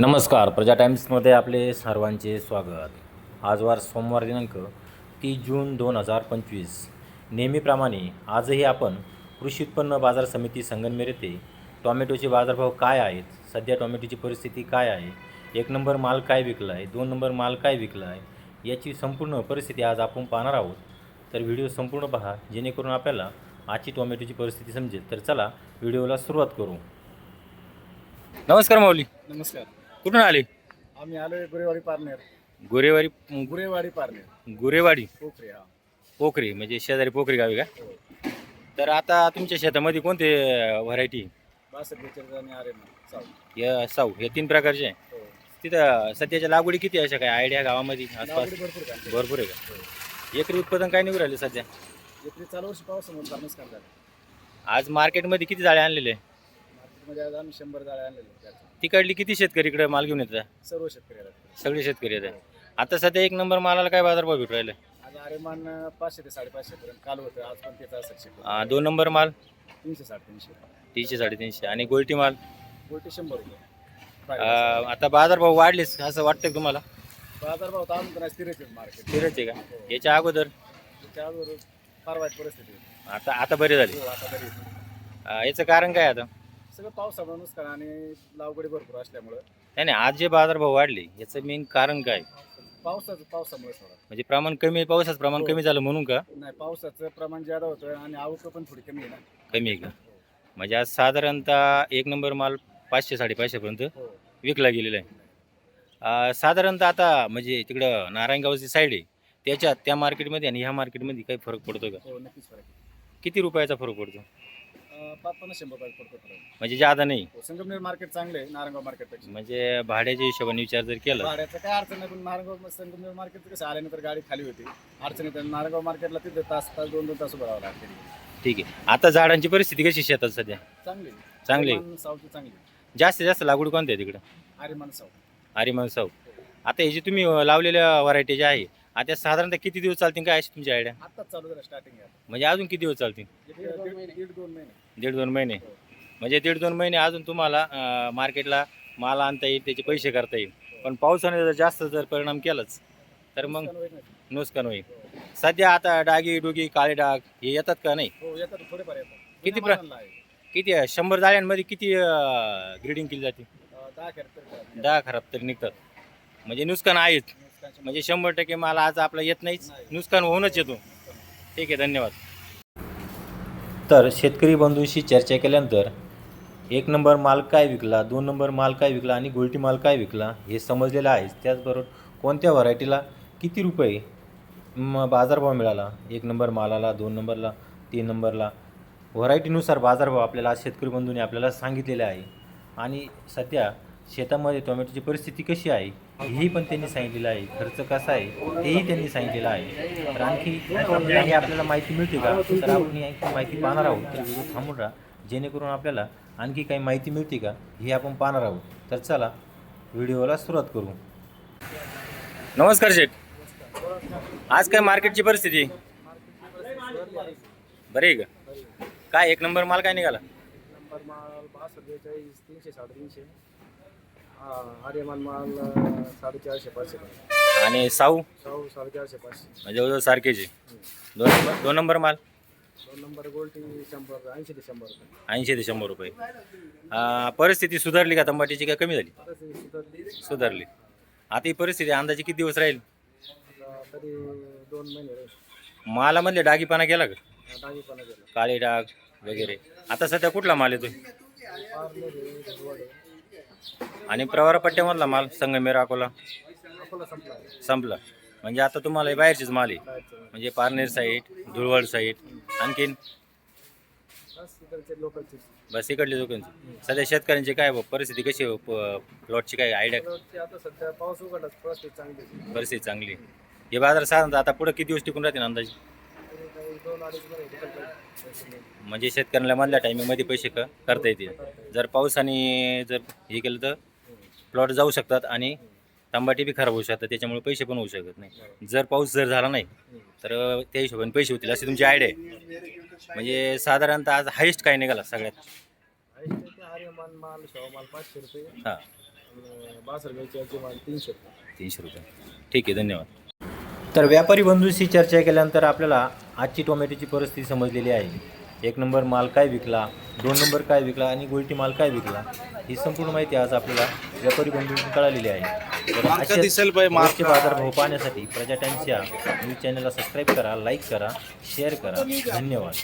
नमस्कार. प्रजा टाइम्समध्ये आपले सर्वांचे स्वागत. आजवार सोमवार दिनांक तीस जून दोन हजार पंचवीस. नेहमीप्रमाणे आजही आपण कृषी उत्पन्न बाजार समिती संगनमेर येथे टॉमॅटोचे बाजारभाव काय आहेत सध्या टॉमॅटोची परिस्थिती काय आहे एक नंबर माल काय विकला आहे दोन नंबर माल काय विकला आहे याची संपूर्ण परिस्थिती आज आपण पाहणार आहोत. तर व्हिडिओ संपूर्ण पहा जेणेकरून आपल्याला आजची टॉमॅटोची परिस्थिती समजेल. तर चला व्हिडिओला सुरुवात करू. नमस्कार माऊली. नमस्कार. कुठून आले? आम्ही आलोय गुरेवाडी पारनेर. गोरेवाडी गुरेवाडी पारनेर. गुरेवाडी? पोखरे हा. पोखरी म्हणजे शेजारी पोखरी गावी का? तर आता तुमच्या शेतामध्ये कोणते व्हरायटी बासष्ट बेचाळीस आणि आरे चालू या साऊ हे तीन प्रकारचे? आहे हो. तिथं सध्याच्या लागवडी किती आहे अशा काय आयडिया गावामध्ये? आसपास? भरपूर काय भरपूर आहे का? एकरी उत्पादन काय निघू राहिले सध्या? एकरी चालू वर्षी पावसामुळे आज मार्केटमध्ये किती जाळे आणलेले? आहे? मार्केटमध्ये आज आम्ही शंभर जाळे आणलेले त्याचे. तिकडली किती शेतकरी इकडे माल घेऊन येतात सर्व शेतकऱ्याला सगळे शेतकरी येतात आता सध्या एक नंबर मालाला काय बाजारभाव भेटू राहिले? आज आरेमान पाचशे ते साडेपाचशे पर्यंत काल होतं आज पण त्याचा असेल शिकलो अं, दोन नंबर माल? तीनशे साडेतीनशे. तीनशे साडेतीनशे. आणि गोल्टी माल? गोटी शंभर रुपये. अं, आता बाजारभाव वाढलेच असं वाटतं का तुम्हाला? बाजार भाव तर आमचं नाही स्थिरच आहे मार्केट फिरच आहे का? याच्या अगोदर? अगोदर फार वाईट परिस्थिती आहे. आता आता बरे झाले. हो आता तरी अं, याचं कारण काय आता? सगळं पावसामुळे नुकसान आणि लावगडी भरपूर असल्यामुळं. नाही नाही आज जे बाजारभाव वाढले याचं मेन कारण काय? पावसाचं पावसामुळे थोडं म्हणजे प्रमाण कमी पावसाचं प्रमाण हो. कमी झालं म्हणून का? नाही पावसाचं प्रमाण ज्यादा होतं आणि आवक पण थोडी कमी आहे ना. कमी आहे का? म्हणजे आज साधारणतः एक नंबर माल पाचशे साडेपाचशेपर्यंत हो. विकला गेलेला आहे. अं, साधारणतः आता म्हणजे तिकडं नारायणगावची साईड आहे त्याच्यात त्या मार्केटमध्ये आणि ह्या मार्केटमध्ये काही फरक पडतो का? हो नक्कीच फरक आहे. किती रुपयाचा फरक पडतो पाच पन्नास शंभर रुपये पडतो म्हणजे जादा नाही. हो, संगमनेर मार्केट चांगले आहे नारायणगाव मार्केटपेक्षा म्हणजे भाड्याच्या हिशोबाने विचार जर केला. भाड्याचं काय अडचण नाही पण नारायणगाव संगमनेर मार्केट कसं आल्यानंतर गाडी खाली होती. अडचण येते. नारायणगाव मार्केटला तिथे तास तास दोन दोन तास उभं राहावं लागते. ठीक आहे. आता झाडांची परिस्थिती कशी आहे शेतात सध्या? चांगली चांगली आहे. सावची चांगली जास्तीत जास्त लागवड कोणती आहे तिकडं? आर्यमान साव आर्यमान साऊ आता हे जे तुम्ही लावलेल्या व्हरायटी ज्या आहे आता साधारणतः किती दिवस चालतील काय अशी तुमची आयडिया आत्ताच चालू झालं स्टार्टिंग आहे म्हणजे अजून किती दिवस चालतील? दीड दीड- दीड दोन महिने. दीड दोन महिने. म्हणजे दीड दोन महिने अजून तुम्हाला अं, मार्केटला माल आणता येईल त्याचे पैसे करता येईल. पण पावसाने जर जास्त जर परिणाम केलाच तर मग नुकसान होईल नाही. नुकसान होईल. सध्या आता डागी डुगी काळे डाग हे येतात का नाही? हो येतात थोडेफार येतात. किती प्र- आहे. किती आहे? शंभर जाळ्यांमध्ये किती ग्रेडिंग केली जाते? अं, दहा कॅरेक्टर. दहा खराब तरी निघतात. म्हणजे नुकसान आहेच. म्हणजे शंभर टक्के माल आज आपला येत नाहीच. नुकसान होऊनच येतो. ठीक आहे धन्यवाद. तर शेतकरी बंधूंशी चर्चा केल्यानंतर एक नंबर माल काय विकला दोन नंबर माल काय विकला आणि गोल्टी माल काय विकला हे समजलेलं आहेच त्याचबरोबर कोणत्या व्हरायटीला किती रुपये म बाजारभाव मिळाला एक नंबर मालाला दोन नंबरला तीन नंबरला? व्हरायटीनुसार बाजारभाव आपल्याला आज शेतकरी बंधूंनी आपल्याला सांगितलेले आहे. आणि सध्या शेतामध्ये टोमॅटोची परिस्थिती कशी आहे हेही पण त्यांनी सांगितलेलं आहे. खर्च कसा आहे तेही त्यांनी सांगितलेलं आहे. तर आणखी काही आपल्याला माहिती मिळते का? तर आपण आणखी माहिती पाहणार आहोत. तर व्हिडिओ थांबून राहा. जेणेकरून आपल्याला आणखी काही माहिती मिळते का हे आपण पाहणार आहोत. तर चला व्हिडिओला सुरुवात करू. नमस्कार शेठ. आज काय मार्केटची परिस्थिती? बरे आहे का? काय एक नंबर माल काय निघाला? नंबर माल तीनशे साडेतीनशे. हा आर्यमान माल अं, साडेचारशे पाचशे पर्यंत. आणि साऊ? शाहू साडेचारशे पाचशे. म्हणजे जवळजवळ सारखेच. आहे दोन नंबर दोन नंबर माल? दोन नंबर गोल्टी शंभर ऐंशी ते शंभर रुपये. ऐंशी ते शंभर रुपये. परिस्थिती सुधारली का तंबाटीची का कमी झाली? सुधारली. सुधारली. आता ही परिस्थिती अंदाजे किती दिवस राहील? आता तरी दोन महिने राहील. मालामधले डागीपणा गेला का? गेला काळे डाग वगैरे. आता सध्या कुठला माल येतो पार्ले रे, धुळवड आहे. आणि प्रवारा पट्ट्यामधला माल संगमेर अकोला? संपला. म्हणजे आता तुम्हाला बाहेरचीच माल आहे. म्हणजे पारनेर साईड धुळवड साईड आणखीन? बस इकडले लोकांची. सध्या शेतकऱ्यांची काय परिस्थिती कशी प्लॉटची काय आयडिया परिस्थिती चांगली हे बाजार साधारणतः आता पुढे किती दिवस टिकून राहतील अंदाजे? म्हणजे शेतकऱ्यांना मधल्या टायमिंगमध्ये पैसे क करता येतील. जर पावसाने जर हे केलं तर प्लॉट जाऊ शकतात आणि तांबाटी बी खराब होऊ शकतात त्याच्यामुळे पैसे पण होऊ शकत नाही. जर पाऊस जर झाला नाही तर त्या हिशोबाने पैसे होतील अशी तुमची आयडिया आहे. म्हणजे साधारणतः आज हायेस्ट काय निघाला सगळ्यात? हां. तीनशे रुपये तीनशे रुपये. ठीक आहे धन्यवाद. तर व्यापारी बंधूंशी चर्चा केल्यानंतर आपल्याला आजची टोमॅटोची परिस्थिती समजलेली आहे. एक नंबर माल काय विकला दोन नंबर काय विकला आणि गोल्टी माल काय विकला ही संपूर्ण माहिती आज आपल्याला व्यापारी बंधूंकडून कळालेली आहे. तर बाजारभाव पाहण्यासाठी प्रजा टाइम्सच्या न्यूज चॅनलला सबस्क्राईब करा लाईक करा शेअर करा. धन्यवाद.